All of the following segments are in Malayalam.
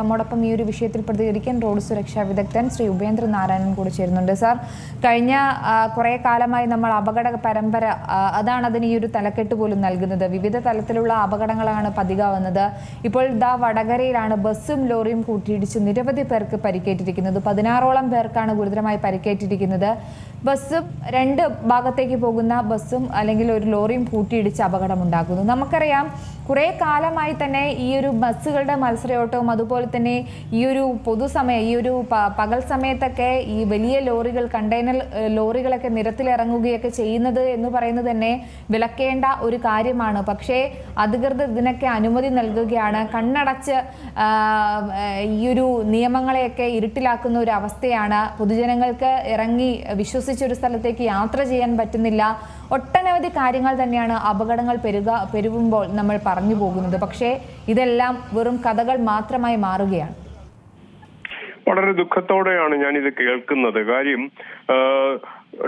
നമ്മോടൊപ്പം ഈ ഒരു വിഷയത്തിൽ പ്രതികരിക്കാൻ റോഡ് സുരക്ഷാ വിദഗ്ധൻ ശ്രീ ഉപേന്ദ്ര നാരായണൻ കൂടി ചേരുന്നുണ്ട്. സാർ കഴിഞ്ഞ കുറേ കാലമായി നമ്മൾ അപകട പരമ്പര അതാണ് അതിന് ഈ ഒരു തലക്കെട്ട് പോലും നൽകുന്നത്. വിവിധ തലത്തിലുള്ള അപകടങ്ങളാണ് പതികാവുന്നത്. ഇപ്പോൾ ദാ വടകരയിലാണ് ബസ്സും ലോറിയും കൂട്ടിയിടിച്ച് നിരവധി പേർക്ക് പരിക്കേറ്റിരിക്കുന്നത്. പതിനാറോളം പേർക്കാണ് ഗുരുതരമായി പരിക്കേറ്റിരിക്കുന്നത്. ബസ്സും രണ്ട് ഭാഗത്തേക്ക് പോകുന്ന ബസ്സും അല്ലെങ്കിൽ ഒരു ലോറിയും കൂട്ടിയിടിച്ച് അപകടമുണ്ടാക്കുന്നു. നമുക്കറിയാം കുറേ കാലമായി തന്നെ ഈ ഒരു ബസ്സുകളുടെ മത്സരയോട്ടവും അതുപോലെ തന്നെ ഈ ഒരു പൊതുസമയം ഈ ഒരു പകൽ സമയത്തൊക്കെ ഈ വലിയ ലോറികൾ കണ്ടെയ്നർ ലോറികളൊക്കെ നിരത്തിലിറങ്ങുകയൊക്കെ ചെയ്യുന്നത് എന്ന് പറയുന്നത് തന്നെ വിലക്കേണ്ട ഒരു കാര്യമാണ്. പക്ഷേ അധികൃതർ ഇതിനൊക്കെ അനുമതി നൽകുകയാണ്. കണ്ണടച്ച് ഈ ഒരു നിയമങ്ങളെയൊക്കെ ഇരുട്ടിലാക്കുന്ന ഒരു അവസ്ഥയാണ്. പൊതുജനങ്ങൾക്ക് ഇറങ്ങി വിശ്വസിച്ചൊരു സ്ഥലത്തേക്ക് യാത്ര ചെയ്യാൻ പറ്റുന്നില്ല. ഒട്ടനവധി കാര്യങ്ങൾ തന്നെയാണ് അപകടങ്ങൾ പെരുക പെരുകുമ്പോൾ നമ്മൾ പറഞ്ഞു പോകുന്നത്. പക്ഷേ ഇതെല്ലാം വെറും കഥകൾ മാത്രമായി മാറുകയാണ്. വളരെ ദുഃഖത്തോടെയാണ് ഞാൻ ഇത് കേൾക്കുന്നത്. കാര്യം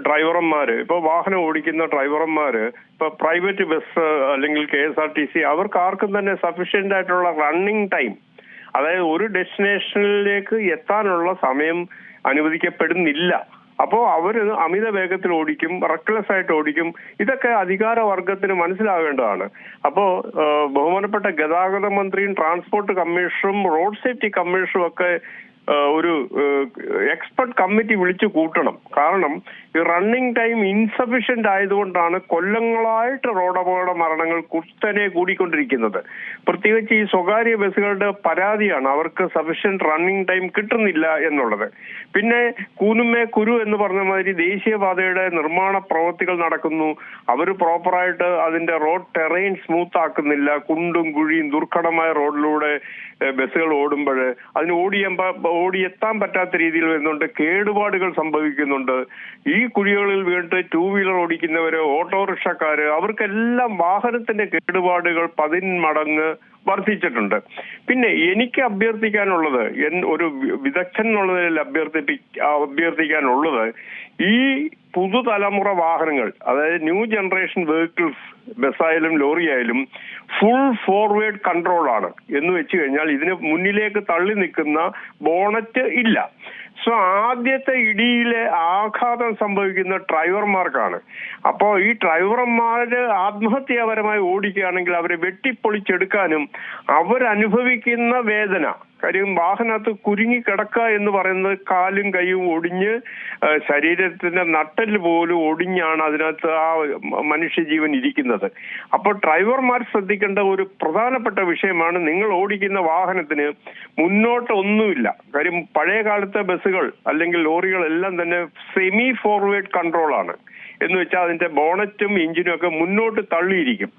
ഡ്രൈവർമാര് ഇപ്പൊ വാഹനം ഓടിക്കുന്ന ഡ്രൈവർമാര് ഇപ്പൊ പ്രൈവറ്റ് ബസ് അല്ലെങ്കിൽ K S R T C അവർക്ക് ആർക്കും തന്നെ സഫീഷ്യന്റ് ആയിട്ടുള്ള റണ്ണിങ് ടൈം അതായത് ഒരു ഡെസ്റ്റിനേഷനിലേക്ക് എത്താനുള്ള സമയം അനുവദിക്കപ്പെടുന്നില്ല. അപ്പോ അവർ അമിത വേഗത്തിൽ ഓടിക്കും റെക്ലെസ് ആയിട്ട് ഓടിക്കും. ഇതൊക്കെ അധികാര വർഗത്തിന് മനസ്സിലാകേണ്ടതാണ്. അപ്പോ ബഹുമാനപ്പെട്ട ഗതാഗത മന്ത്രിയും ട്രാൻസ്പോർട്ട് കമ്മീഷണറും റോഡ് സേഫ്റ്റി കമ്മീഷണറും ഒക്കെ ഒരു എക്സ്പെർട്ട് കമ്മിറ്റി വിളിച്ചു കൂട്ടണം. കാരണം ഈ റണ്ണിങ് ടൈം ഇൻസഫിഷ്യന്റ് ആയതുകൊണ്ടാണ് കൊല്ലങ്ങളായിട്ട് റോഡപകട മരണങ്ങൾ കുത്തനെ കൂടിക്കൊണ്ടിരിക്കുന്നത്. പ്രത്യേകിച്ച് ഈ സ്വകാര്യ ബസ്സുകളുടെ പരാതിയാണ് അവർക്ക് സഫിഷ്യന്റ് റണ്ണിങ് ടൈം കിട്ടുന്നില്ല എന്നുള്ളത്. പിന്നെ കൂനുമേ കുരു എന്ന് പറഞ്ഞ മാതിരി ദേശീയപാതയുടെ നിർമ്മാണ പ്രവൃത്തികൾ നടക്കുന്നു. അവർ പ്രോപ്പറായിട്ട് അതിന്റെ റോഡ് ടെറൈൻ സ്മൂത്ത് ആക്കുന്നില്ല. കുണ്ടും കുഴിയും ദുർഘടമായ റോഡിലൂടെ ബസ്സുകൾ ഓടുമ്പോൾ അതിന് ഓടിയെത്താൻ പറ്റാത്ത രീതിയിൽ വരുന്നുണ്ട്. കേടുപാടുകൾ സംഭവിക്കുന്നുണ്ട്. ഈ കുഴികളിൽ വീണിട്ട് ടൂ വീലർ ഓടിക്കുന്നവര് ഓട്ടോറിക്ഷക്കാര് അവർക്കെല്ലാം വാഹനത്തിന്റെ കേടുപാടുകൾ പതിന്മടങ്ങ് വർദ്ധിച്ചിട്ടുണ്ട്. പിന്നെ എനിക്ക് അഭ്യർത്ഥിക്കാനുള്ളത് ഒരു വിദഗ്ധൻ എന്നുള്ള നിലയിൽ അഭ്യർത്ഥിപ്പി അഭ്യർത്ഥിക്കാനുള്ളത് ഈ പുതുതലമുറ വാഹനങ്ങൾ അതായത് ന്യൂ ജനറേഷൻ വെഹിക്കിൾസ് ബസ്സായാലും ലോറി ആയാലും ഫുൾ ഫോർവേഡ് കൺട്രോളാണ് എന്ന് വെച്ച് കഴിഞ്ഞാൽ ഇതിന് മുന്നിലേക്ക് തള്ളി നിൽക്കുന്ന ബോണറ്റ് ഇല്ല. സോ ആദ്യത്തെ ഇടിയിലെ ആഘാതം സംഭവിക്കുന്ന ഡ്രൈവർമാർക്കാണ്. അപ്പോൾ ഈ ഡ്രൈവർമാര് ആത്മഹത്യാപരമായി ഓടിക്കുകയാണെങ്കിൽ അവരെ വെട്ടിപ്പൊളിച്ചെടുക്കാനും അവരനുഭവിക്കുന്ന വേദന കാര്യം വാഹനത്ത് കുരുങ്ങി കിടക്കുക എന്ന് പറയുന്നത് കാലും കൈയും ഒടിഞ്ഞ് ശരീരത്തിന്റെ നട്ടൽ പോലും ഒടിഞ്ഞാണ് അതിനകത്ത് ആ മനുഷ്യജീവൻ ഇരിക്കുന്നത്. അപ്പോൾ ഡ്രൈവർമാർ ശ്രദ്ധിക്കേണ്ട ഒരു പ്രധാനപ്പെട്ട വിഷയമാണ് നിങ്ങൾ ഓടിക്കുന്ന വാഹനത്തിന് മുന്നോട്ട് ഒന്നുമില്ല കാര്യം പഴയ കാലത്തെ ബസ്സുകൾ അല്ലെങ്കിൽ ലോറികൾ എല്ലാം തന്നെ സെമി ഫോർവേഡ് കൺട്രോൾ ആണ്. എന്ന് വെച്ചാൽ അതിന്റെ ബോണറ്റും എഞ്ചിനും ഒക്കെ മുന്നോട്ട് തള്ളിയിരിക്കും.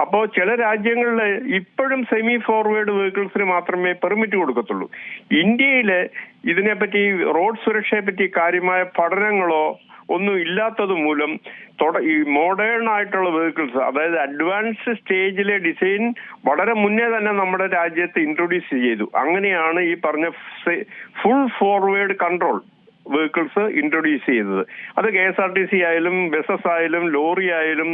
അപ്പോ ചില രാജ്യങ്ങളിൽ ഇപ്പോഴും സെമി ഫോർവേഡ് വെഹിക്കിൾസിന് മാത്രമേ പെർമിറ്റ് കൊടുക്കത്തുള്ളൂ. ഇന്ത്യയിൽ ഇതിനെപ്പറ്റി റോഡ് സുരക്ഷയെ പറ്റി കാര്യമായ പഠനങ്ങളോ ഒന്നും ഇല്ലാത്തത് മൂലം ഈ മോഡേൺ ആയിട്ടുള്ള വെഹിക്കിൾസ് അതായത് അഡ്വാൻസ് സ്റ്റേജിലെ ഡിസൈൻ വളരെ മുന്നേ തന്നെ നമ്മുടെ രാജ്യത്ത് ഇൻട്രൊഡ്യൂസ് ചെയ്തു. അങ്ങനെയാണ് ഈ പറഞ്ഞ full forward control vehicles introduce ചെയ്തത്. അത് K S R T C ആയാലും ബസ്സസ് ആയാലും ലോറി ആയാലും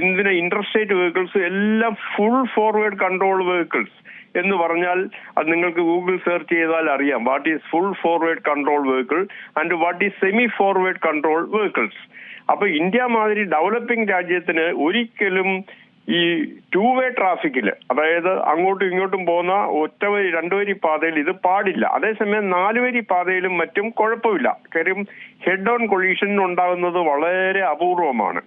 ഇന്ത്യൻ ഇന്റർസ്റ്റേറ്റ് വെഹിക്കിൾസ് എല്ലാം ഫുൾ ഫോർവേഡ് കൺട്രോൾ വെഹിക്കിൾസ് എന്ന് പറഞ്ഞാൽ അത് നിങ്ങൾക്ക് ഗൂഗിൾ സെർച്ച് ചെയ്താൽ അറിയാം. What is full forward control vehicle and what is semi forward control vehicles അപ്പൊ ഇന്ത്യ മാതിരി ഡെവലപ്പിംഗ് രാജ്യത്തിന് ഒരിക്കലും ഈ ടൂ വേ ട്രാഫിക്കിൽ അതായത് അങ്ങോട്ടും ഇങ്ങോട്ടും പോകുന്ന ഒറ്റവരി രണ്ടുവരി പാതയിൽ ഇത് പാടില്ല. അതേസമയം നാലുവരി പാതയിലും മറ്റും കുഴപ്പമില്ല. കാര്യം ഹെഡ് ഓൺ കൊളീഷൻ ഉണ്ടാകുന്നത് വളരെ അപൂർവമാണ്.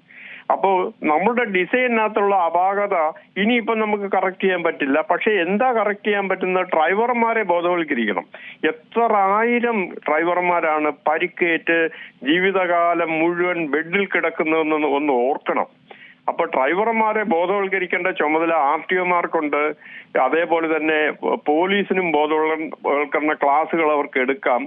അപ്പോൾ നമ്മുടെ ഡിസൈനിനകത്തുള്ള അപാകത ഇനിയിപ്പം നമുക്ക് കറക്റ്റ് ചെയ്യാൻ പറ്റില്ല. പക്ഷെ എന്താ കറക്റ്റ് ചെയ്യാൻ പറ്റുന്ന ഡ്രൈവർമാരെ ബോധവൽക്കരിക്കണം. എത്ര ആയിരം ഡ്രൈവർമാരാണ് പരിക്കേറ്റ് ജീവിതകാലം മുഴുവൻ ബെഡിൽ കിടക്കുന്നതെന്ന് ഒന്ന് ഓർക്കണം. അപ്പൊ ഡ്രൈവർമാരെ ബോധവൽക്കരിക്കേണ്ട ചുമതല ആർ ടി ഒമാർക്കുണ്ട്. അതേപോലെ തന്നെ പോലീസിനും ബോധവൽക്കരണ ക്ലാസുകൾ അവർക്ക് എടുക്കാം.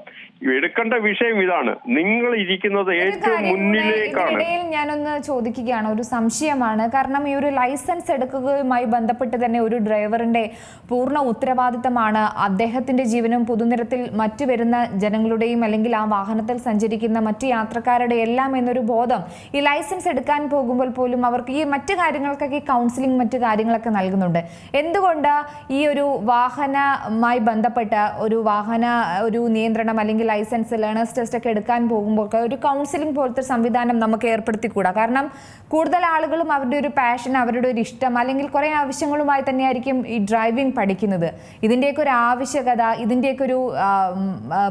എടുക്കേണ്ട വിഷയം ഇതാണ്. നിങ്ങൾ ഇരിക്കുന്നത് ഏറ്റവും മുന്നിലേക്കാണ്. ഞാനൊന്ന് ചോദിക്കുകയാണ്. ഒരു സംശയമാണ്. കാരണം ഈ ഒരു ലൈസൻസ് എടുക്കുകയുമായി ബന്ധപ്പെട്ട് തന്നെ ഒരു ഡ്രൈവറിന്റെ പൂർണ ഉത്തരവാദിത്തമാണ് അദ്ദേഹത്തിന്റെ ജീവനും പൊതുനിരത്തിൽ മറ്റു വരുന്ന ജനങ്ങളുടെയും അല്ലെങ്കിൽ ആ വാഹനത്തിൽ സഞ്ചരിക്കുന്ന മറ്റു യാത്രക്കാരുടെ എല്ലാം എന്നൊരു ബോധം ഈ ലൈസൻസ് എടുക്കാൻ പോകുമ്പോൾ പോലും അവർക്ക് ഈ മറ്റു കാര്യങ്ങൾക്കൊക്കെ കൗൺസിലിംഗ് മറ്റു കാര്യങ്ങളൊക്കെ നൽകുന്നുണ്ട്. എന്തുകൊണ്ട് ഈ ഒരു വാഹനമായി ബന്ധപ്പെട്ട ഒരു വാഹന ഒരു നിയന്ത്രണം അല്ലെങ്കിൽ ലൈസൻസ് ലേണേഴ്സ് ടെസ്റ്റ് ഒക്കെ എടുക്കാൻ പോകുമ്പോൾ ഒരു കൗൺസിലിംഗ് പോലത്തെ സംവിധാനം നമുക്ക് ഏർപ്പെടുത്തിക്കൂടാ. കാരണം കൂടുതൽ ആളുകളും അവരുടെ ഒരു പാഷൻ അവരുടെ ഒരു ഇഷ്ടം അല്ലെങ്കിൽ കുറേ ആവശ്യങ്ങളുമായി തന്നെയായിരിക്കും ഈ ഡ്രൈവിംഗ് പഠിക്കുന്നത്. ഇതിന്റെയൊക്കെ ഒരു ആവശ്യകത ഇതിന്റെയൊക്കെ ഒരു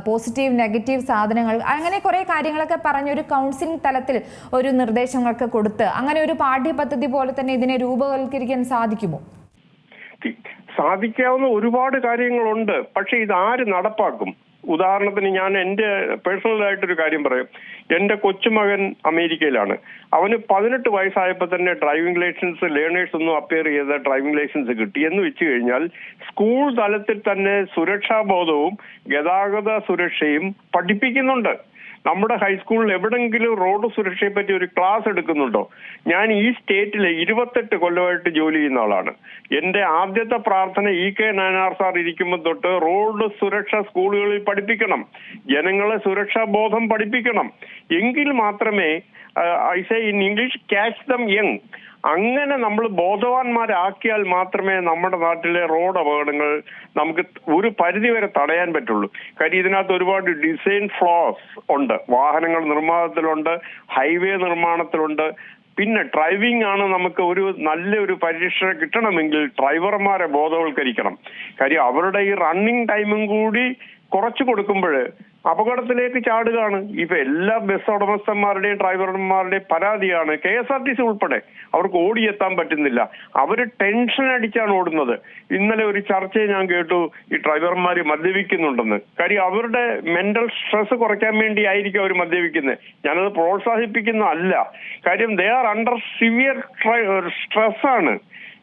പോസിറ്റീവ് നെഗറ്റീവ് സാധനങ്ങൾ അങ്ങനെ കുറേ കാര്യങ്ങളൊക്കെ പറഞ്ഞ് ഒരു കൗൺസിലിംഗ് തലത്തിൽ ഒരു നിർദ്ദേശങ്ങളൊക്കെ കൊടുത്ത് അങ്ങനെ ഒരു പാഠ്യപദ്ധതി പോലെ തന്നെ ഇതിനെ രൂപവൽക്കരിക്കാൻ സാധിക്കുമോ? സാധിക്കാവുന്ന ഒരുപാട് കാര്യങ്ങളുണ്ട്. പക്ഷെ ഇത് ആര് നടപ്പാക്കും? ഉദാഹരണത്തിന് ഞാൻ എന്റെ പേഴ്സണൽ ആയിട്ടൊരു കാര്യം പറയും. എന്റെ കൊച്ചുമകൻ അമേരിക്കയിലാണ്. അവന് പതിനെട്ട് വയസ്സായപ്പോൾ തന്നെ ഡ്രൈവിംഗ് ലൈസൻസ് ലേണേഴ്സ് ഒന്നും അപ്പിയർ ചെയ്ത ഡ്രൈവിംഗ് ലൈസൻസ് കിട്ടി. എന്ന് വെച്ച് കഴിഞ്ഞാൽ സ്കൂൾ തലത്തിൽ തന്നെ സുരക്ഷാ ബോധവും ഗതാഗത സുരക്ഷയും പഠിപ്പിക്കുന്നുണ്ട്. നമ്മുടെ ഹൈസ്കൂളിൽ എവിടെങ്കിലും റോഡ് സുരക്ഷയെ പറ്റി ഒരു ക്ലാസ് എടുക്കുന്നുണ്ടോ? ഞാൻ ഈ സ്റ്റേറ്റിലെ ഇരുപത്തെട്ട് കൊല്ലമായിട്ട് ജോലി ചെയ്യുന്ന ആളാണ്. എന്റെ ആദ്യത്തെ പ്രാർത്ഥന ഇ കെ നയനാർ സാർ ഇരിക്കുമ്പോൾ തൊട്ട് റോഡ് സുരക്ഷ സ്കൂളുകളിൽ പഠിപ്പിക്കണം. ജനങ്ങളെ സുരക്ഷാ ബോധം പഠിപ്പിക്കണം. എങ്കിൽ മാത്രമേ I say in English catch them young അങ്ങനെ നമ്മൾ ബോധവാന്മാരാക്കിയാൽ മാത്രമേ നമ്മുടെ നാട്ടിലെ റോഡ് അപകടങ്ങൾ നമുക്ക് ഒരു പരിധിവരെ തടയാൻ പറ്റുള്ളൂ. കാര്യം ഇതിനകത്ത് ഒരുപാട് ഡിസൈൻ ഫ്ലോസ് ഉണ്ട്. വാഹനങ്ങൾ നിർമ്മാണത്തിലുണ്ട് ഹൈവേ നിർമ്മാണത്തിലുണ്ട്. പിന്നെ ഡ്രൈവിംഗ് ആണ് നമുക്ക് ഒരു നല്ല ഒരു പരീക്ഷ കിട്ടണമെങ്കിൽ ഡ്രൈവർമാരെ ബോധവൽക്കരിക്കണം. കാര്യം അവരുടെ ഈ റണ്ണിങ് ടൈമും കൂടി കുറച്ചു കൊടുക്കുമ്പോൾ അപകടത്തിലേക്ക് ചാടുകയാണ്. ഇപ്പൊ എല്ലാ ബസ് ഉടമസ്ഥന്മാരുടെയും ഡ്രൈവർമാരുടെയും പരാതിയാണ് K S R T C ഉൾപ്പെടെ. അവർക്ക് ഓടിയെത്താൻ പറ്റുന്നില്ല. അവർ ടെൻഷൻ അടിച്ചാണ് ഓടുന്നത്. ഇന്നലെ ഒരു ചർച്ചയെ ഞാൻ കേട്ടു. ഈ ഡ്രൈവർമാർ മദ്യപിക്കുന്നുണ്ടെന്ന്. കാര്യം അവരുടെ മെന്റൽ സ്ട്രെസ് കുറയ്ക്കാൻ വേണ്ടി ആയിരിക്കും അവർ മദ്യപിക്കുന്നത്. ഞാനത് പ്രോത്സാഹിപ്പിക്കുന്ന അല്ല കാര്യം they are under severe stress ആണ്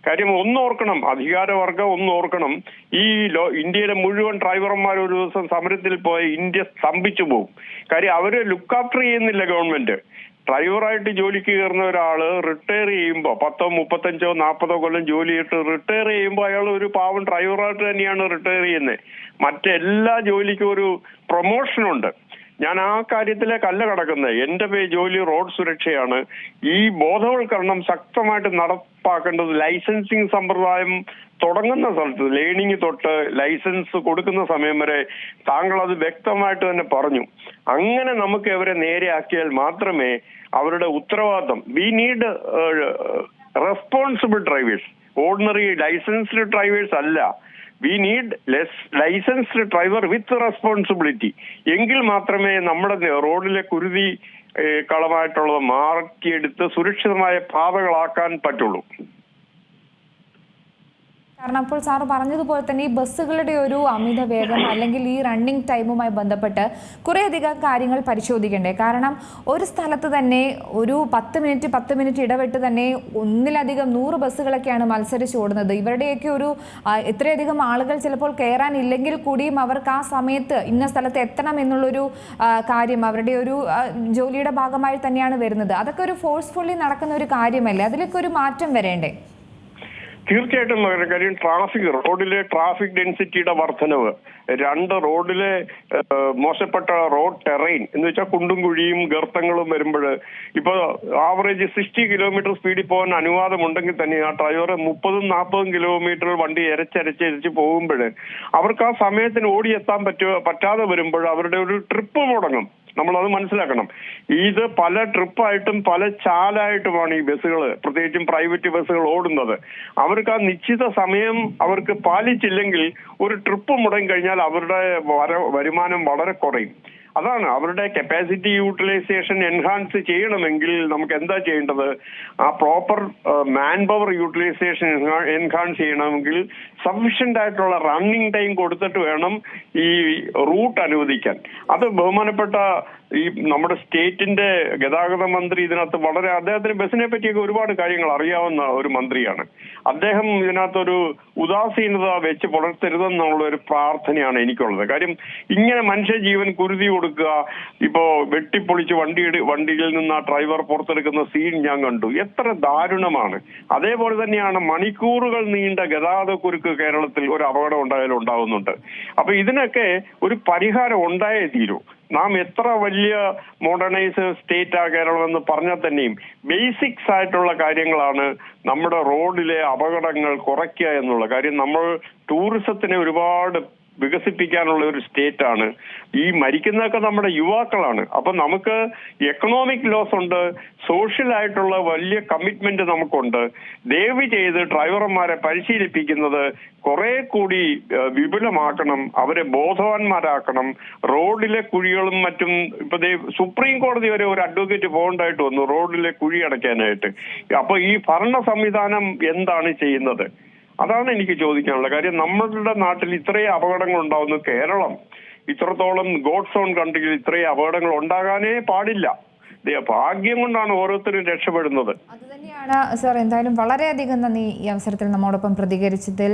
കാര്യം ഒന്നോർക്കണം അധികാരവർഗം ഒന്നോർക്കണം. ഈ ലോ ഇന്ത്യയിലെ മുഴുവൻ ഡ്രൈവർമാർ ഒരു ദിവസം സമരത്തിൽ പോയി ഇന്ത്യ സ്തംഭിച്ചു പോകും കാര്യം അവർ ലുക്ക് ആഫ്റ്റർ ചെയ്യുന്നില്ല ഗവൺമെന്റ്. ഡ്രൈവറായിട്ട് ജോലിക്ക് കയറുന്ന ഒരാൾ റിട്ടയർ ചെയ്യുമ്പോൾ പത്തോ മുപ്പത്തഞ്ചോ നാൽപ്പതോ കൊല്ലം ജോലി ചെയ്തിട്ട് റിട്ടയർ ചെയ്യുമ്പോൾ അയാൾ ഒരു പാവം ഡ്രൈവറായിട്ട് തന്നെയാണ് റിട്ടയർ ചെയ്യുന്നത്. മറ്റെല്ലാ ജോലിക്കും ഒരു പ്രൊമോഷൻ ഉണ്ട് ഞാൻ ആ കാര്യത്തിലേക്കല്ല കടക്കുന്നത് എന്റെ ജോലി റോഡ് സുരക്ഷയാണ്. ഈ ബോധവൽക്കരണം ശക്തമായിട്ട് നടപ്പാക്കേണ്ടത് ലൈസൻസിങ് സമ്പ്രദായം തുടങ്ങുന്ന സ്ഥലത്ത് ലേണിംഗ് തൊട്ട് ലൈസൻസ് കൊടുക്കുന്ന സമയം വരെ താങ്കൾ അത് വ്യക്തമായിട്ട് തന്നെ പറഞ്ഞു. അങ്ങനെ നമുക്ക് അവരെ നേരെയാക്കിയാൽ മാത്രമേ അവരുടെ ഉത്തരവാദിത്തം we need responsible drivers ordinary licensed drivers അല്ല. We need less licensed driver with responsibility എങ്കിൽ മാത്രമേ നമ്മുടെ റോഡിലെ കുരുതി കളമായിട്ടുള്ളത് മാറ്റിയെടുത്ത് സുരക്ഷിതമായ പാതകളാക്കാൻ പറ്റുള്ളൂ. കാരണം അപ്പോൾ സാറ് പറഞ്ഞതുപോലെ തന്നെ ഈ ബസ്സുകളുടെ ഒരു അമിത വേഗം അല്ലെങ്കിൽ ഈ റണ്ണിങ് ടൈമുമായി ബന്ധപ്പെട്ട് കുറേയധികം കാര്യങ്ങൾ പരിശോധിക്കണ്ടേ? കാരണം ഒരു സ്ഥലത്ത് തന്നെ ഒരു പത്ത് മിനിറ്റ് പത്ത് മിനിറ്റ് ഇടവിട്ട് തന്നെ ഒന്നിലധികം നൂറ് ബസ്സുകളൊക്കെയാണ് മത്സരിച്ച് ഓടുന്നത്. ഇവരുടെയൊക്കെ ഒരു ഇത്രയധികം ആളുകൾ ചിലപ്പോൾ കയറാനില്ലെങ്കിൽ കൂടിയും അവർക്ക് ആ സമയത്ത് ഇന്ന സ്ഥലത്ത് എത്തണം എന്നുള്ളൊരു കാര്യം അവരുടെ ഒരു ജോലിയുടെ ഭാഗമായി തന്നെയാണ് വരുന്നത്. അതൊക്കെ ഒരു ഫോഴ്സ്ഫുള്ളി നടക്കുന്ന ഒരു കാര്യമല്ലേ? അതിലൊക്കെ ഒരു മാറ്റം വരേണ്ടേ? തീർച്ചയായിട്ടും കാര്യം ട്രാഫിക് റോഡിലെ ട്രാഫിക് ഡെൻസിറ്റിയുടെ വർധനവ് രണ്ട് റോഡിലെ മോശപ്പെട്ട റോഡ് ടെറൈൻ എന്ന് വെച്ചാൽ കുണ്ടും കുഴിയും ഗർത്തങ്ങളും വരുമ്പോൾ ഇപ്പൊ ആവറേജ് സിക്സ്റ്റി കിലോമീറ്റർ സ്പീഡിൽ പോകാൻ അനുവാദമുണ്ടെങ്കിൽ തന്നെ ആ ഡ്രൈവർ മുപ്പതും നാൽപ്പതും കിലോമീറ്റർ വണ്ടി എരച്ചരച്ചരച്ച് പോകുമ്പോൾ അവർക്ക് ആ സമയത്തിന് ഓടിയെത്താൻ പറ്റുക പറ്റാതെ വരുമ്പോൾ അവരുടെ ഒരു ട്രിപ്പ് മുടങ്ങും. നമ്മളത് മനസ്സിലാക്കണം. ഇത് പല ട്രിപ്പായിട്ടും പല ചാലായിട്ടുമാണ് ഈ ബസ്സുകൾ പ്രത്യേകിച്ചും പ്രൈവറ്റ് ബസ്സുകൾ ഓടുന്നത്. അവർക്ക് ആ നിശ്ചിത സമയം അവർക്ക് പാലിച്ചില്ലെങ്കിൽ ഒരു ട്രിപ്പ് മുടങ്ങി കഴിഞ്ഞാൽ അവരുടെ വര- വരുമാനം വളരെ കുറയും. അതാണ് അവരുടെ കപ്പാസിറ്റി യൂട്ടിലൈസേഷൻ എൻഹാൻസ് ചെയ്യണമെങ്കിൽ നമുക്ക് എന്താ ചെയ്യേണ്ടത്? ആ proper man power utilisation enhance ചെയ്യണമെങ്കിൽ സഫീഷ്യന്റ് ആയിട്ടുള്ള റണ്ണിങ് ടൈം കൊടുത്തിട്ട് വേണം ഈ റൂട്ട് അനുവദിക്കാൻ. അത് ബഹുമാനപ്പെട്ട ഈ നമ്മുടെ സ്റ്റേറ്റിന്റെ ഗതാഗത മന്ത്രി ഇതിനകത്ത് വളരെ അദ്ദേഹത്തിന് ബസ്സിനെ പറ്റിയൊക്കെ ഒരുപാട് കാര്യങ്ങൾ അറിയാവുന്ന ഒരു മന്ത്രിയാണ്. അദ്ദേഹം ഇതിനകത്തൊരു ഉദാസീനത വെച്ച് പുലർത്തരുതെന്നുള്ള ഒരു പ്രാർത്ഥനയാണ് എനിക്കുള്ളത്. കാര്യം ഇങ്ങനെ മനുഷ്യ ജീവൻ കുരുതി കൊടുക്കുക ഇപ്പോ വെട്ടിപ്പൊളിച്ച് വണ്ടി വണ്ടിയിൽ നിന്ന് ആ ഡ്രൈവർ പുറത്തെടുക്കുന്ന സീൻ ഞാൻ കണ്ടു. എത്ര ദാരുണമാണ്. അതേപോലെ തന്നെയാണ് മണിക്കൂറുകൾ നീണ്ട ഗതാഗത കുരുക്ക് കേരളത്തിൽ ഒരു അപകടം ഉണ്ടായാലും ഉണ്ടാവുന്നുണ്ട്. അപ്പൊ ഇതിനൊക്കെ ഒരു പരിഹാരം ഉണ്ടായേ തീരൂ. നാം എത്ര വലിയ മോഡേണൈസ് സ്റ്റേറ്റ് ആ കേരളം എന്ന് പറഞ്ഞാൽ തന്നെയും ബേസിക്സ് ആയിട്ടുള്ള കാര്യങ്ങളാണ് നമ്മുടെ റോഡിലെ അപകടങ്ങൾ കുറയ്ക്കുക എന്നുള്ള കാര്യം നമ്മൾ ടൂറിസത്തിനെ ഒരുപാട് വികസിപ്പിക്കാനുള്ള ഒരു സ്റ്റേറ്റ് ആണ് ഈ മരിക്കുന്നതൊക്കെ നമ്മുടെ യുവാക്കളാണ്. അപ്പൊ നമുക്ക് എക്കണോമിക് ലോസ് ഉണ്ട് സോഷ്യൽ ആയിട്ടുള്ള വലിയ കമ്മിറ്റ്മെന്റ് നമുക്കുണ്ട്. ദയവ് ചെയ്ത് ഡ്രൈവർമാരെ പരിശീലിപ്പിക്കുന്നത് കുറെ കൂടി വിപുലമാക്കണം അവരെ ബോധവാന്മാരാക്കണം. റോഡിലെ കുഴികളും മറ്റും ഇപ്പൊ സുപ്രീം കോടതി വരെ ഒരു അഡ്വക്കേറ്റ് പോകേണ്ടതായിട്ട് വന്നു റോഡിലെ കുഴി അടയ്ക്കാനായിട്ട്. അപ്പൊ ഈ ഭരണ സംവിധാനം എന്താണ് ചെയ്യുന്നത്? അതാണ് എനിക്ക് ചോദിക്കാനുള്ള കാര്യം നമ്മളുടെ നാട്ടിൽ ഇത്രയും അപകടങ്ങൾ ഉണ്ടാവുന്നു കേരളം ഇത്രത്തോളം ഗോഡ് സോൺ കൺട്രിയിൽ ഇത്രയും അപകടങ്ങൾ ഉണ്ടാകാനേ പാടില്ല. ദേ, ഭാഗ്യം കൊണ്ടാണ് ഓരോരുത്തരും രക്ഷപ്പെടുന്നത്. അത് തന്നെയാണ് സർ. എന്തായാലും വളരെയധികം നന്ദി ഈ അവസരത്തിൽ നമ്മോടൊപ്പം പ്രതികരിച്ചതിൽ.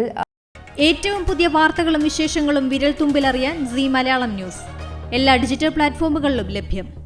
ഏറ്റവും പുതിയ വാർത്തകളും വിശേഷങ്ങളും വിരൽ തുമ്പിലറിയാൻ സി മലയാളം ന്യൂസ്. എല്ലാ ഡിജിറ്റൽ പ്ലാറ്റ്ഫോമുകളിലും ലഭ്യം.